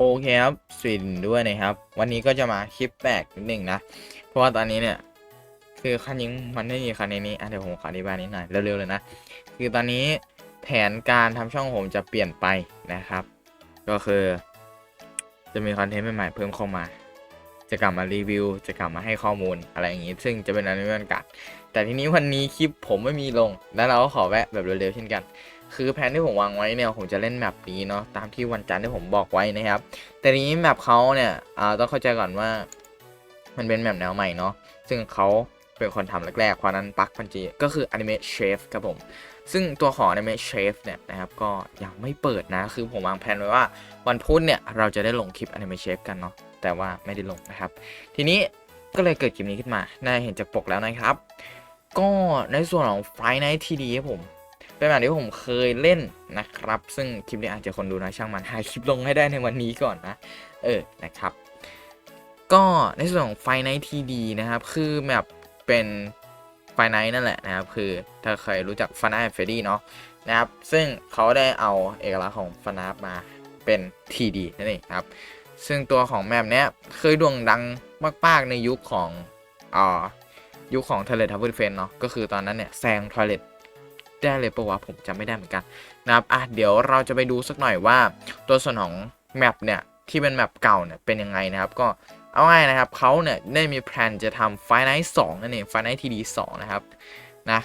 โอเคครับสวัสดีด้วยนะครับ วันนี้ก็จะมาคลิปแปลกนิดหนึ่งนะ เพราะว่าตอนนี้เนี่ย คือคันยิงมันไม่มีคันในนี้อะเดี๋ยวผมขออธิบายนิดหน่อยเร็วๆเลยนะ คือตอนนี้แผนการทำช่องผมจะเปลี่ยนไปนะครับ ก็คือ จะมีคอนเทนต์ใหม่ๆเพิ่มเข้ามา จะกลับมารีวิว จะกลับมาให้ข้อมูลอะไรอย่างงี้ ซึ่งจะเป็นอะไรไม่เป็นกัดแต่ทีนี้วันนี้คลิปผมไม่มีลง แล้วเราก็ขอแวะแบบเร็วๆเช่นกัน คือแผนที่ผมวางไว้เนี่ยผมจะเล่นแมปนี้เนาะตามที่วันจันทร์ที่ผมบอกไว้นะครับ แต่นี้แมปเขาเนี่ยอ่าต้องเข้าใจก่อนว่า มันเป็นแมปแนวใหม่เนาะซึ่งเขาเป็นคนทำแรกๆเพราะนั้นปักพันจีก็คือ Anime Chef ครับผม ซึ่งตัวของ Anime Chef เนี่ยนะครับก็ยังไม่เปิดนะ คือผมวางแผนไว้ว่าวันพุธเนี่ยเราจะได้ลงคลิป Anime Chef กันเนาะแต่ว่าไม่ได้ลงนะครับ ทีนี้ก็เลยเกิดคลิปนี้ขึ้นมาน่าเห็นจากปกแล้วนะครับ ก็ในส่วนของ Friday Night TD ครับผม เป็นแบบที่ผมเคยเล่นนะครับ ซึ่งคลิปนี้อาจจะคนดูนะช่างมันหาคลิปลงให้ได้ในวันนี้ก่อนนะ เออนะครับ ก็ในส่วนของไฟไนท์ทีดีนะครับ คือแมปเป็นไฟไนท์นั่นแหละนะครับ คือถ้าใครรู้จักฟานาเฟรดี้เนาะนะครับ ซึ่งเขาได้เอาเอกลักษณ์ของฟานามาเป็น TD นั่นเองครับ ซึ่งตัวของแมปเนี้ยเคยโด่งดังมากๆในยุคของอ่ายุคของเทเลทับเบิลเฟนเนาะก็คือตอนนั้นเนี่ยแซงทอยเลต ได้เลยปะวะผมจำไม่ได้เหมือนกันนะครับอะเดี๋ยวเราจะไปดูสักหน่อยว่า ตัวส่วนของแมปเนี่ยที่เป็นแมปเก่าเนี่ยเป็นยังไงนะครับก็เอาง่ายนะครับเขาเนี่ยได้มีแพลนจะทำไฟไนท์สองนั่นเองไฟไนท์ทีดีสองนะครับนะ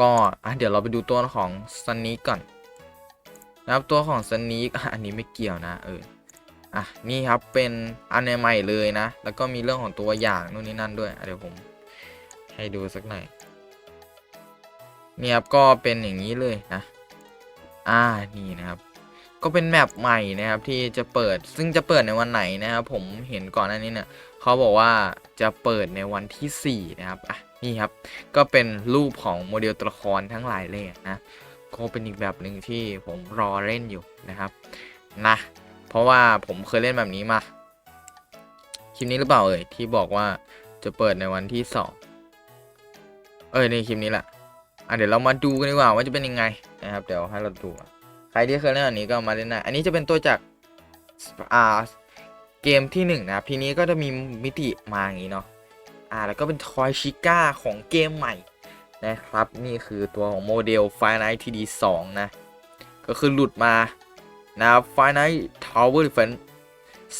ก็อะเดี๋ยวเราไปดูตัวของซันนี้ก่อนนะครับตัวของซันนี้อันนี้ไม่เกี่ยวนะเอออะนี่ครับเป็นอันใหม่เลยนะ แล้วก็มีเรื่องของตัวอย่างนู่นนี่นั่นด้วยเดี๋ยวผมให้ดูสักหน่อย นี่ยครับก็เป็นอย่างนี้เลยนะ อ่านี่นะครับ ก็เป็นแมปใหม่นะครับที่จะเปิดซึ่งจะเปิดในวันไหนนะครับผมเห็นก่อนหน้านี้เนี่ยเขาบอกว่าจะเปิดในวันที่ 4 นะครับอะนี่ครับ ก็เป็นรูปของโมเดลตัวละครทั้งหลายเลยนะก็เป็นอีกแบบหนึ่งที่ผมรอเล่นอยู่นะครับนะเพราะว่าผมเคยเล่นแบบนี้มาคลิปนี้หรือเปล่าเอ่ยที่บอกว่าจะเปิดในวันที่ 2 เอ้ยในคลิปนี้แหละ อะเดี๋ยวเรามาดูกันดีกว่าว่าจะเป็นยังไงนะครับเดี๋ยวให้เราดูใครที่เคยเล่นอันนี้ก็มาเล่นได้อันนี้จะเป็นตัวจากอ่าเกมที่หนึ่งนะครับทีนี้ก็จะมีมิติมาอย่างนี้เนาะอ่าแล้วก็เป็นทอยชิก้าของเกมใหม่นะครับนี่คือตัวของโมเดล f i n i t TD 2นะก็คือหลุดมานะครับ f i n i t Tower Defense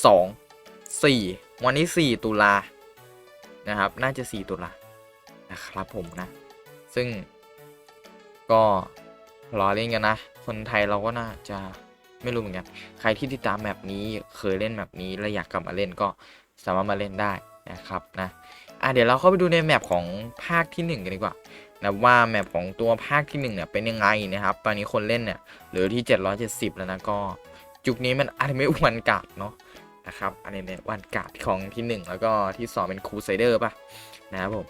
2 4 วันที่ 4 ตุลานะครับ น่าจะ 4 ตุลานะครับผมนะ ซึ่ง ก็รอเล่นกันนะ คนไทยเราก็น่าจะไม่รู้เหมือนกัน ใครที่ติดตามแมปนี้เคยเล่นแมปนี้และอยากกลับมาเล่นก็สามารถมาเล่นได้นะครับนะอะเดี๋ยวเราเข้าไปดูในแมปของภาคที่ 1 กันดีกว่านะว่าแมปของตัวภาคที่ 1 เนี่ยเป็นยังไงนะครับ ตอนนี้คนเล่นเนี่ยเหลือที่ 770 แล้วนะก็ จุกนี้มันอนิเมะวันกาดเนาะนะครับอันิเมะวันกาดของที่ 1 แล้วก็ที่ 2 เป็นครูไซเดอร์ป่ะนะครับผม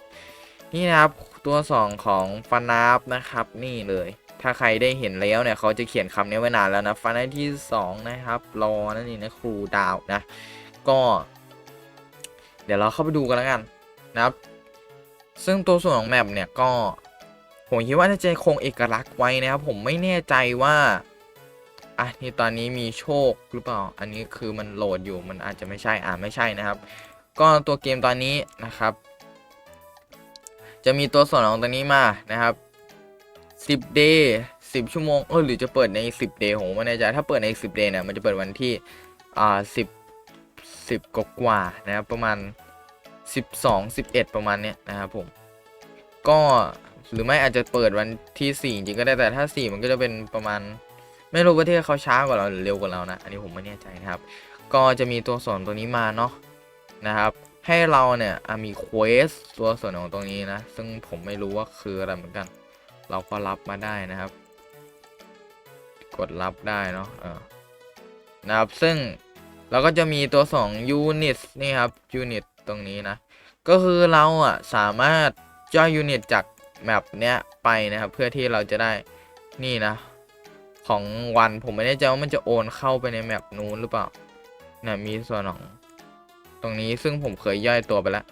นี่นะครับตัว 2 ของฟานาฟนะครับ นี่เลย ถ้าใครได้เห็นแล้วเนี่ยเขาจะเขียนคำนี้ไว้นานแล้วนะฟานาที่ 2 นะครับรอนั่นเองนะครูดาวนะ ก็ เดี๋ยวเราเข้าไปดูกันแล้วกันนะครับ ซึ่งตัวส่วนของแมปเนี่ยก็ผมคิดว่าน่าจะคงเอกลักษณ์ไว้นะครับ ผมไม่แน่ใจว่าอะนี่ตอนนี้มีโชคหรือเปล่า อันนี้คือมันโหลดอยู่มันอาจจะไม่ใช่อ่าไม่ใช่นะครับ ก็ตัวเกมตอนนี้นะครับ จะมีตัวส่วนของตัวนี้มานะครับ10 day 10 ชั่วโมงเออหรือจะเปิดใน 10 day ผมไม่แน่ใจถ้าเปิดใน 10 day เนี่ยมันจะเปิดวันที่อ่า10 10กกว่าๆนะครับประมาณ 12 11 ประมาณเนี้ยนะครับผมก็หรือไม่อาจจะเปิดวันที่4จริงก็ได้แต่ถ้า 4 มันก็จะเป็นประมาณ ไม่รู้ประเทศเขาช้ากว่าเราหรือเร็วกว่าเรานะ อันนี้ผมไม่แน่ใจนะครับ ก็จะมีตัวสอนตัวนี้มาเนาะนะครับ ให้เราเนี่ยมีเควสตัวส่วนของตรงนี้นะ ซึ่งผมไม่รู้ว่าคืออะไรเหมือนกัน เราก็รับมาได้นะครับ กดรับได้เนาะเออนะครับ ซึ่งเราก็จะมีตัวสองยูนิตนี่ครับยูนิตตรงนี้นะ ก็คือเราอะสามารถย่อยยูนิตจากแมปเนี้ยไปนะครับ เพื่อที่เราจะได้นี่นะ ของวันผมไม่แน่ใจว่ามันจะโอนเข้าไปในแมปนู้นหรือเปล่าเนี่ยมีส่วนของ ตรงนี้ซึ่งผมเคยย่อยตัวไปแล้ว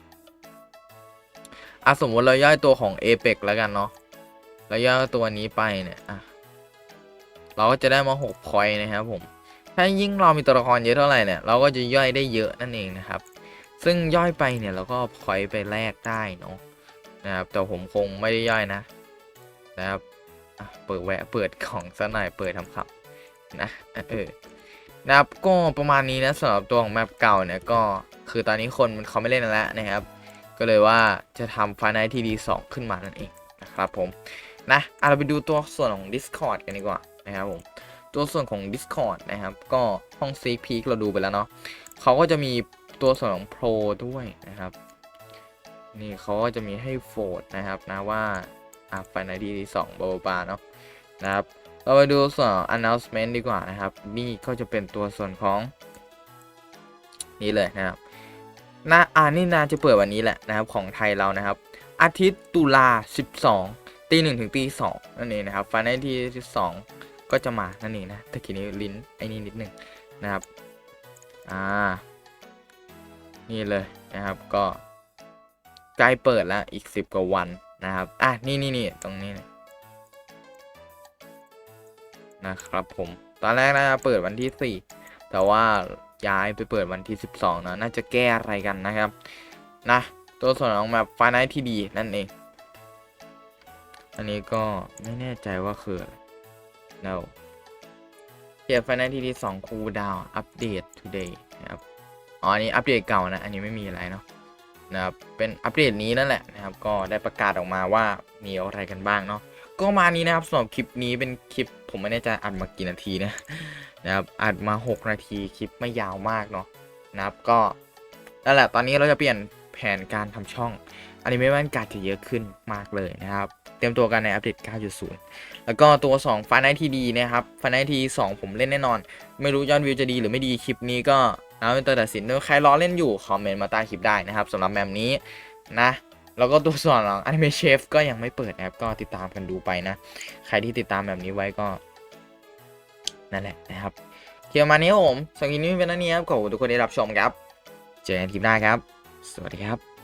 อะสมมติเราย่อยตัวของ a p e x แล้วกันเนาะเราย่อยตัวนี้ไปเนี่ยอะเราก็จะได้มา6 point นะครับผม ถ้ายิ่งเรามีตัวละครเยอะเท่าไหร่เนี่ยเราก็จะย่อยได้เยอะนั่นเองนะครับ ซึ่งย่อยไปเนี่ยเราก็พอยไปแลกได้เนาะนะครับแต่ผมคงไม่ได้ย่อยนะนะครับเปิดแวะเปิดของซะหน่อยเปิดทำขับนะเออ นะครับ ก็ประมาณนี้นะสำหรับตัวของแมปเก่าเนี่ยก็คือตอนนี้คนมันเขาไม่เล่นแล้วนะครับ ก็เลยว่าจะทำฟาไนทีดีสองขึ้นมานั่นเองนะครับผมนะเราไปดูตัวส่วนของ Discord กันดีกว่านะครับผมตัวส่วนของ Discord นะครับ ก็ห้อง c p เราดูไปแล้วเนาะเขาก็จะมีตัวส่วนของ Pro ด้วยนะครับ นี่เขาก็จะมีให้โฟดนะครับนะว่าอะไฟในดีที่สองบาบาเนาะนะครับ เราไปดูส่วนอง announcement ดีกว่านะครับ นี่ก็จะเป็นตัวส่วนของนี่เลยนะครับนาอ่านี่นาจะเปิดวันนี้แหละนะครับของไทยเรานะครับ อาทิตย์ตุลา 12ตีหนึ่งถึงตีสองนั่นเองนะครับไฟในที่ที่สองก็จะมานั่นเองนะตะกี้นี้ลิ้นไอ้นี่นิดหนึ่งนะครับอ่านี่เลยนะครับก็ใกล้เปิดแล้วอีก 10 กว่าวันนะครับ อะ นี่นี่นี่ตรงนี้นะ นะครับผมตอนแรกน่าจะเปิดวันที่ 4 แต่ว่าย้ายไปเปิดวันที่ 12นะน่าจะแก้อะไรกันนะครับนะตัวส่วนของแบบไฟไนทีดีนั่นเอง อันนี้ก็ไม่แน่ใจว่าคืออะไร no เกียร์ไฟไนทีดี2คูดาวอัปเดต today นะครับอ๋ออันนี้อัปเดตเก่านะ อันนี้ไม่มีอะไรเนาะนะครับเป็นอัปเดตนี้นั่นแหละนะครับ ก็ได้ประกาศออกมาว่ามีอะไรกันบ้างเนาะ ก็มานี้นะครับสำหรับคลิปนี้เป็นคลิปผมไม่แน่ใจอัดมากี่นาทีนะนะครับอัดมา 6 นาทีคลิปไม่ยาวมากเนาะนะครับก็นั่นแหละตอนนี้เราจะเปลี่ยนแผนการทำช่องอันิเมะมันการจะเยอะขึ้นมากเลยนะครับ เตรียมตัวกันในอัปเดต 9.0 แล้วก็ตัว2 f i n a l TD นะครับ f i n a l TD 2ผมเล่นแน่นอน ไม่รู้ยอดวิวจะดีหรือไม่ดีคลิปนี้ก็เอาเป็นตัวตัดสินด้วยใครรอเล่นอยู่คอมเมนต์มาใต้คลิปได้นะครับสำหรับแบบนี้นะ แล้วก็ตัวส่วนของ Anime Chef ก็ยังไม่เปิดนะครับ ก็ติดตามกันดูไปนะ ใครที่ติดตามแบบนี้ไว้ก็ นั่นแหละนะครับเกี่ยวมานี้ผมสกินนี้เป็นอันนี้ครับขอบคุณทุกคนที่รับชมครับ เจอกันคลิปหน้าครับ สวัสดีครับ